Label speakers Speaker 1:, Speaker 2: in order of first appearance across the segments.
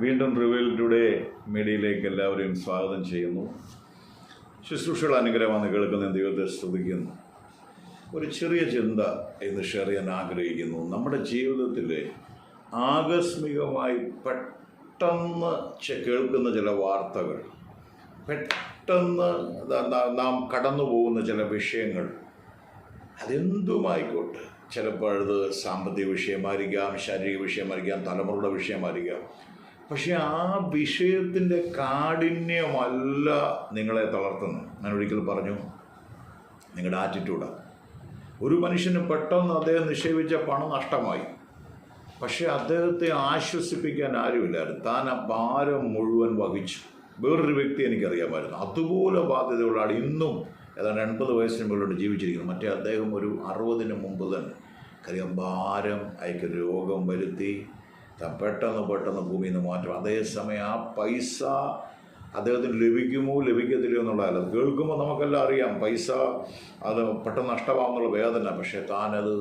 Speaker 1: വീണ്ടും reveal today മീഡിയയിലേക്ക് എല്ലാവരെയും സ്വാഗതം ചെയ്യുന്നു. ശുശ്രൂഷകൾ അനുഗ്രഹമാണ് കേൾക്കുന്ന ദൈവത്തെ ശ്രദ്ധിക്കുന്നു ഒരു ചെറിയ ചിന്ത ഇന്ന് ഷെയർ ചെയ്യാൻ ആഗ്രഹിക്കുന്നു. നമ്മുടെ ജീവിതത്തിൽ ആകസ്മികമായി പെട്ടെന്ന് കേൾക്കുന്ന ചില വാർത്തകൾ പെട്ടെന്ന് നാം കടന്നു പോകുന്ന ചില വിഷയങ്ങൾ അതെന്തുമായിക്കോട്ടെ? ചിലപ്പോൾ അത് സാമ്പത്തിക വിഷയമായിരിക്കാം ശാരീരിക വിഷയമായിരിക്കാം തലമുറയുടെ വിഷയമായിരിക്കാം. പക്ഷെ ആ വിഷയത്തിന്റെ കാഠിന്യമല്ല നിങ്ങളെ തളർത്തുന്നത്. ഞാൻ ഒരിക്കൽ പറഞ്ഞു നിങ്ങളുടെ ആറ്റിറ്റ്യൂഡാണ് ഒരു മനുഷ്യന് പെട്ടെന്ന് അദ്ദേഹം നിക്ഷേപിച്ച പണം നഷ്ടമായി. പക്ഷേ അദ്ദേഹത്തെ ആശ്വസിപ്പിക്കാൻ ആരുമില്ലായിരുന്നു. താൻ ആ ഭാരം മുഴുവൻ വഹിച്ചു. വേറൊരു വ്യക്തി എനിക്കറിയാമായിരുന്നു. അതുപോലെ ബാധ്യതയുള്ളാണ് ഇന്നും ഏതാണ്ട് എൺപത് വയസ്സിന് മുകളിലോട്ട് ജീവിച്ചിരിക്കുന്നു. മറ്റേ അദ്ദേഹം ഒരു അറുപതിന് മുമ്പ് തന്നെ കാര്യം ഭാരം അയക്ക് രോഗം വരുത്തി പെട്ടെന്ന് പെട്ടെന്ന് ഭൂമിയിൽ നിന്ന് മാറ്റും അതേസമയം ആ പൈസ അദ്ദേഹത്തിന് ലഭിക്കുമോ ലഭിക്കത്തില്ലയോ എന്നുള്ളതല്ല. കേൾക്കുമ്പോൾ നമുക്കെല്ലാം അറിയാം. പൈസ അത് പെട്ടെന്ന് നഷ്ടമാകുന്നുള്ള വേദന. പക്ഷേ താനത്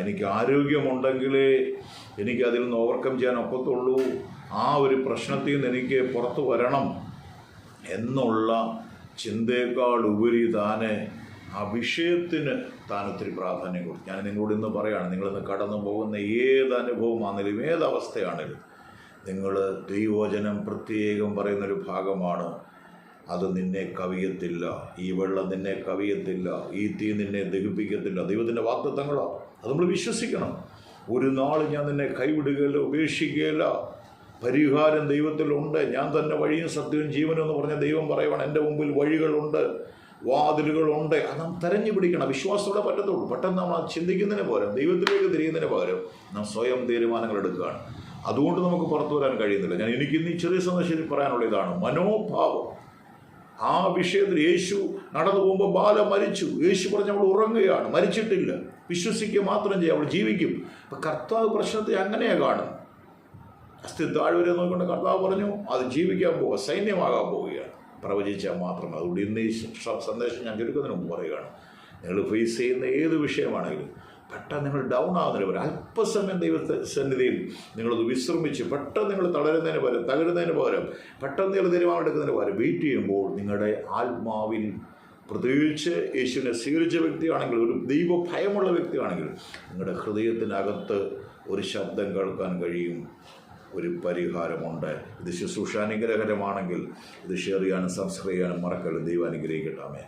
Speaker 1: എനിക്ക് ആരോഗ്യമുണ്ടെങ്കിലേ എനിക്ക് അതിൽ നിന്ന് ഓവർകം ചെയ്യാൻ ഒക്കത്തുള്ളൂ. ആ ഒരു പ്രശ്നത്തിൽ നിന്ന് എനിക്ക് പുറത്തു വരണം എന്നുള്ള ചിന്തയേക്കാൾ ഉപരി താനെ ആ വിഷയത്തിന് താൻ ഒത്തിരി പ്രാധാന്യം കൊടുത്തു. ഞാൻ നിങ്ങളോട് ഇന്ന് പറയുകയാണ് നിങ്ങളിന്ന് കടന്നു പോകുന്ന ഏത് അനുഭവമാണെങ്കിലും ഏത് അവസ്ഥയാണെങ്കിലും നിങ്ങൾ ദൈവോചനം പ്രത്യേകം പറയുന്നൊരു ഭാഗമാണ്. അത് നിന്നെ കവിയത്തില്ല ഈ വെള്ളം നിന്നെ കവിയത്തില്ല ഈ തീ നിന്നെ ദഹിപ്പിക്കത്തില്ല. ദൈവത്തിന്റെ വാക്തത്വങ്ങളോ അത് നമ്മൾ വിശ്വസിക്കണം. ഒരു നാൾ ഞാൻ നിന്നെ കൈവിടുകയില്ല ഉപേക്ഷിക്കുകയില്ല. പരിഹാരം ദൈവത്തിലുണ്ട്. ഞാൻ തന്നെ വഴിയും സത്യവും ജീവനും എന്ന് പറഞ്ഞ ദൈവം പറയുവാണ് എന്റെ മുമ്പിൽ വഴികളുണ്ട്. വാതിലുകളുണ്ട്. അത് നാം തെരഞ്ഞു പിടിക്കണം. വിശ്വാസത്തോടെ പറ്റത്തുള്ളൂ. പെട്ടെന്ന് നമ്മൾ ചിന്തിക്കുന്നതിന് പകരം ദൈവത്തിലേക്ക് തിരിയുന്നതിന് പകരം നാം സ്വയം തീരുമാനങ്ങൾ എടുക്കുകയാണ്. അതുകൊണ്ട് നമുക്ക് പുറത്തു വരാൻ കഴിയുന്നില്ല. ഞാൻ എനിക്ക് ഇന്ന് ചെറിയ സന്ദേശത്തിൽ പറയാനുള്ള ഇതാണ്. മനോഭാവം. ആ വിഷയത്തിൽ യേശു നടന്നു പോകുമ്പോൾ ബാല മരിച്ചു. യേശു പറഞ്ഞ് അവൾ ഉറങ്ങുകയാണ്. മരിച്ചിട്ടില്ല. വിശ്വസിക്കുക മാത്രം ചെയ്യും. അവൾ ജീവിക്കും. അപ്പം കർത്താവ് പ്രശ്നത്തെ അങ്ങനെയാണ് കാണുന്നത്. അസ്ഥി താഴ്വരെ നോക്കിക്കൊണ്ട് കർത്താവ് പറഞ്ഞു അത് ജീവിക്കാൻ പോവുക സൈന്യമാകാൻ പോവുകയാണ്. പ്രവചിച്ചാൽ മാത്രം അതുകൊണ്ട് ഇന്ന് ഈ സന്ദേശം ഞാൻ ചുരുക്കുന്നതിന് മുമ്പ് പറയുകയാണ്. നിങ്ങൾ ഫേസ് ചെയ്യുന്ന ഏത് വിഷയമാണെങ്കിലും പെട്ടെന്ന് നിങ്ങൾ ഡൗൺ ആകുന്നതിന് പകരം അല്പസമയം ദൈവത്തെ സന്നിധിയിൽ നിങ്ങളത് വിശ്രമിച്ച് പെട്ടെന്ന് നിങ്ങൾ തളരുന്നതിന് പകരം തകരുന്നതിന് പകരം പെട്ടെന്ന് നിങ്ങൾ തീരുമാനമെടുക്കുന്നതിന് പകരം വെയിറ്റ് ചെയ്യുമ്പോൾ നിങ്ങളുടെ ആത്മാവിൻ പ്രത്യേകിച്ച് യേശുവിനെ സ്വീകരിച്ച വ്യക്തിയാണെങ്കിൽ ഒരു ദൈവ ഭയമുള്ള വ്യക്തിയാണെങ്കിൽ നിങ്ങളുടെ ഹൃദയത്തിനകത്ത് ഒരു ശബ്ദം കേൾക്കാൻ കഴിയും. ഒരു പരിഹാരമുണ്ട്. ഇത് ശുശ്രൂഷാനുഗ്രഹകരമാണെങ്കിൽ ഇത് ഷെയർ ചെയ്യാനും സബ്സ്ക്രൈബ് ചെയ്യാനും മറക്കരുത്. ദൈവം അനുഗ്രഹിക്കട്ടാമേ